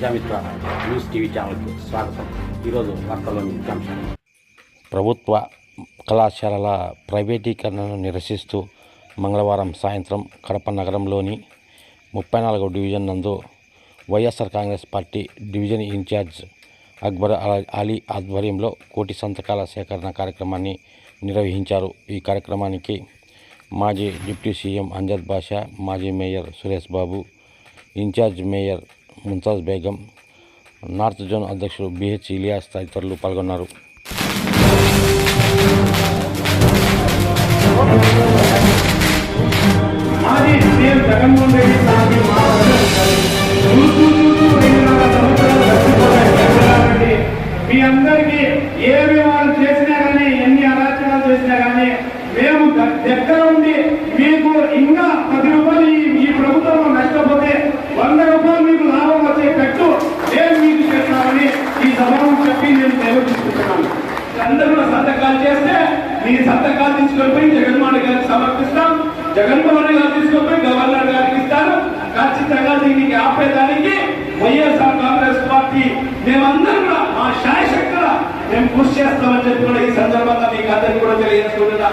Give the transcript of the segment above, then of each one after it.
Prajamitra news TV ఛానల్కి స్వాగతం. ఈరోజు వార్తల్లోని ముఖ్యాంశాలు ప్రభుత్వ కళాశాలల ప్రైవేటీకరణను నిరసిస్తూ మంగళవారం సాయంత్రం కడప నగరంలోని ముప్పై నాలుగో డివిజన్ నందు YSR Congress party division incharge Akbar అల- అలీ ఆధ్వర్యంలో కోటి సంతకాల సేకరణ కార్యక్రమాన్ని నిర్వహించారు. ఈ కార్యక్రమానికి మాజీ డిప్యూటీ సీఎం అంజద్ బాషా మాజీ mayor Suresh Babu incharge mayor Mumtaz Begum north zone అధ్యక్షుడు బిహెచ్ ఇలియాస్ తదితరులు పాల్గొన్నారు. మీ అందరికీ ఏమేమి చెప్పి నేను నిర్వహిస్తున్నాను అందరూ సంతకాలు చేస్తే మీ సంతకాలు తీసుకొని పోయి జగన్మోహన్ గారికి సమర్పిస్తాం. జగన్మోహన్ గారు తీసుకొని పోయి గవర్నర్ గారికి ఇస్తారు. ఖచ్చితంగా దీనికి ఆపేదానికి వైఎస్ఆర్ కాంగ్రెస్ పార్టీ మేమందరం కూడా మా శాయశక్తుల మేము కృషి చేస్తామని చెప్పి కూడా ఈ సందర్భంగా మీకు అందరికీ కూడా తెలియజేస్తున్నా.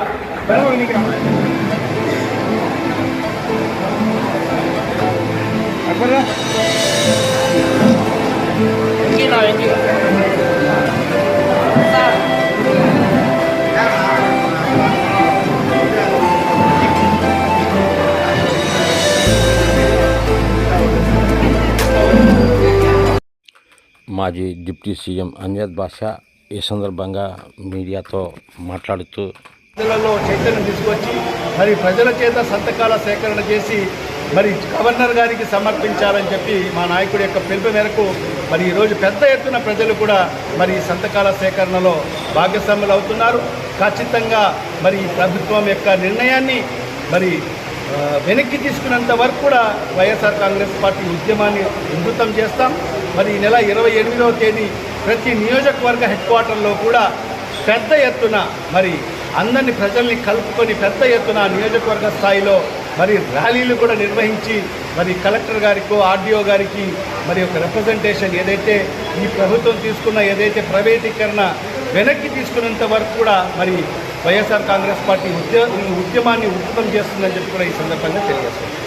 మాజీ డిప్యూటీ సీఎం అంజద్ బాషా ఈ సందర్భంగా మీడియాతో మాట్లాడుతూ ప్రజలలో చైతన్యం తీసుకొచ్చి మరి ప్రజల చేత సంతకాల సేకరణ చేసి మరి గవర్నర్ గారికి సమర్పించాలని చెప్పి మా నాయకుడి యొక్క పిలుపు మేరకు మరి ఈరోజు పెద్ద ఎత్తున ప్రజలు కూడా మరి సంతకాల సేకరణలో భాగస్వాములు అవుతున్నారు. ఖచ్చితంగా మరి ప్రభుత్వం యొక్క నిర్ణయాన్ని మరి వెనక్కి తీసుకున్నంత వరకు కూడా వైఎస్ఆర్ కాంగ్రెస్ పార్టీ ఉద్యమాన్ని ఉధృతం చేస్తాం. మరి ఈ నెల ఇరవై ఎనిమిదవ తేదీ ప్రతి నియోజకవర్గ హెడ్ క్వార్టర్లో కూడా పెద్ద ఎత్తున మరి అందరిని ప్రజల్ని కలుపుకొని పెద్ద ఎత్తున నియోజకవర్గ స్థాయిలో మరి ర్యాలీలు కూడా నిర్వహించి మరి కలెక్టర్ గారికో ఆర్డీఓ గారికి మరి ఒక రిప్రజెంటేషన్ ఏదైతే ఈ ప్రభుత్వం తీసుకున్న ఏదైతే ప్రైవేటీకరణ వెనక్కి తీసుకున్నంత వరకు కూడా మరి వైఎస్ఆర్ కాంగ్రెస్ పార్టీ ఉద్య ఉద్యమాన్ని ఉధృతం చేస్తుందని చెప్పి కూడా ఈ సందర్భంగా తెలియజేస్తుంది